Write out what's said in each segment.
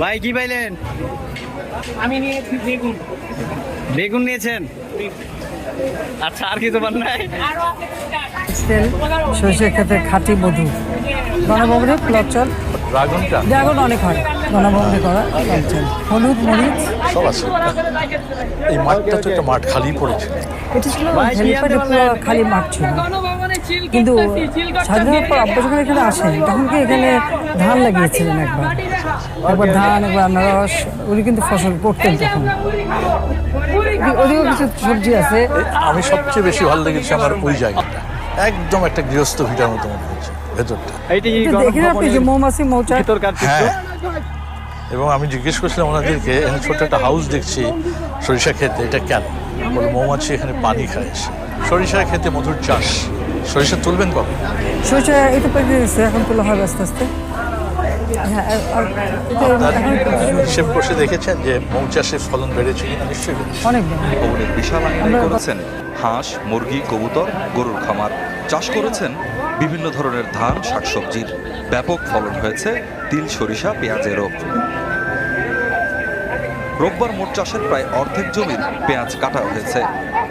ভাই কি পাইলেন? আমি নিয়েছি বেগুন। বেগুন নিয়েছেন? আচ্ছা আর কিছু পান নাই? আরও আছে তেল খাঁটি মধু। গণভবনে ড্রাগনটা? ড্রাগন অনেক হয়। গণভবনে করা ক্লচল হলুদ মরিচ। সব আছে। এই মাঠটা তো একটা মাঠ খালি পড়েছে। এটা ছিল কি? খালি মাঠ ছিল। কিন্তু। স্বাধীনতার পর আব্বা যখন এখানে আসেন তখন কি এখানে ধান লাগিয়েছিলেন একবার? একবার ধান একবার আনারস উনি কিন্তু ফসল করতেন তখন। ওদিকেও কিছু সবজি আছে? আমি সবচেয়ে বেশি ভালো লেগেছে আমার ওই জায়গাটা। একদম একটা গৃহস্থ ভিটার মতো মনে হচ্ছে ভেতরটা। দেখেন আপনি যে মৌমাছি মৌচাক হ্যাঁ। এবং আমি জিজ্ঞেস করছিলাম ওনাদেরকে এখানে ছোট্ট একটা হাউস দেখছি সরিষা খেতে এটা কেন? বলে মৌমাছি এখানে পানি খায় এসে। সরিষা খেতে মধুর চাষ। সরিষা তুলবেন কবে সরষে এটা পেকে গেছে এখন তোলা হবে আস্তে আস্তে। হ্যাঁ হিসেব কষে দেখেছেন যে মৌচাষের ফলন বেড়েছে কিনা? নিশ্চয়ই অনেক। বিশাল করেছেন হাঁস মুরগি কবুতর গরুর খামার। চাষ করেছেন বিভিন্ন ধরনের ধান শাকসবজির। ব্যাপক ফলন হয়েছে তিল সরিষা পেঁয়াজেরও। রোববার মোট চাষের প্রায় অর্ধেক জমির পেঁয়াজ কাটা হয়েছে।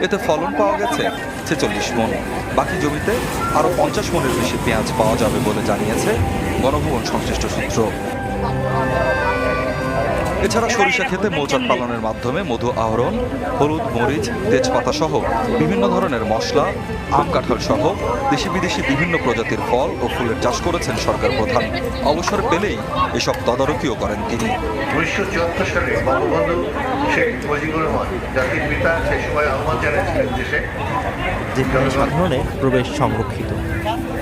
এতে ফলন পাওয়া গেছে ছেচল্লিশ মন। বাকি জমিতে আরও পঞ্চাশ মনের বেশি পেঁয়াজ পাওয়া যাবে বলে জানিয়েছে গণভবন সংশ্লিষ্ট সূত্র। এছাড়া সরিষা খেতে মৌচাক পালনের মাধ্যমে মধু আহরণ হলুদ মরিচ তেজপাতা সহ বিভিন্ন ধরনের মশলা আম কাঁঠাল সহ দেশি বিদেশি বিভিন্ন প্রজাতির ফল ও ফুলের চাষ করেছেন সরকার প্রধান। অবসর পেলেই এসব তদারকিও করেন তিনি। উনিশশো চুয়াত্তর সালে বঙ্গবন্ধু শেখ মুজিবুর রহমান জাতির পিতা সেই সময় আহ্বান জানিয়েছিলেন দেশে প্রবেশ সংরক্ষিত।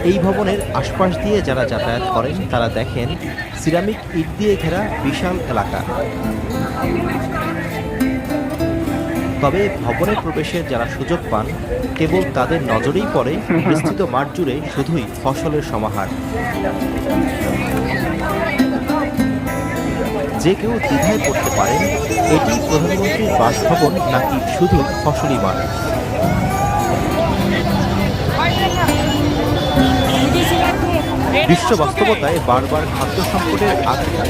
এই ভবনের আশপাশ দিয়ে যারা যাতায়াত করেন, তারা দেখেন সিরামিক ইট দিয়ে ঘেরা বিশাল এলাকা। তবে ভবনে প্রবেশের যারা সুযোগ পান, কেবল তাদের নজরেই পড়ে বিস্তৃত মাঠ জুড়ে শুধুই ফসলের সমাহার। যে কেউ দ্বিধায় পড়তে পারেন, এটি প্রধানমন্ত্রীর বাসভবন নাকি শুধু ফসলি মাঠ? বিশ্ব বাস্তবতায় বারবার খাদ্য সংকটের আশঙ্কা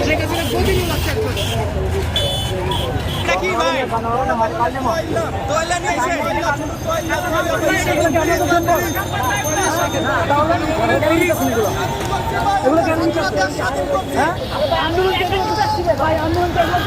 আন্দোলন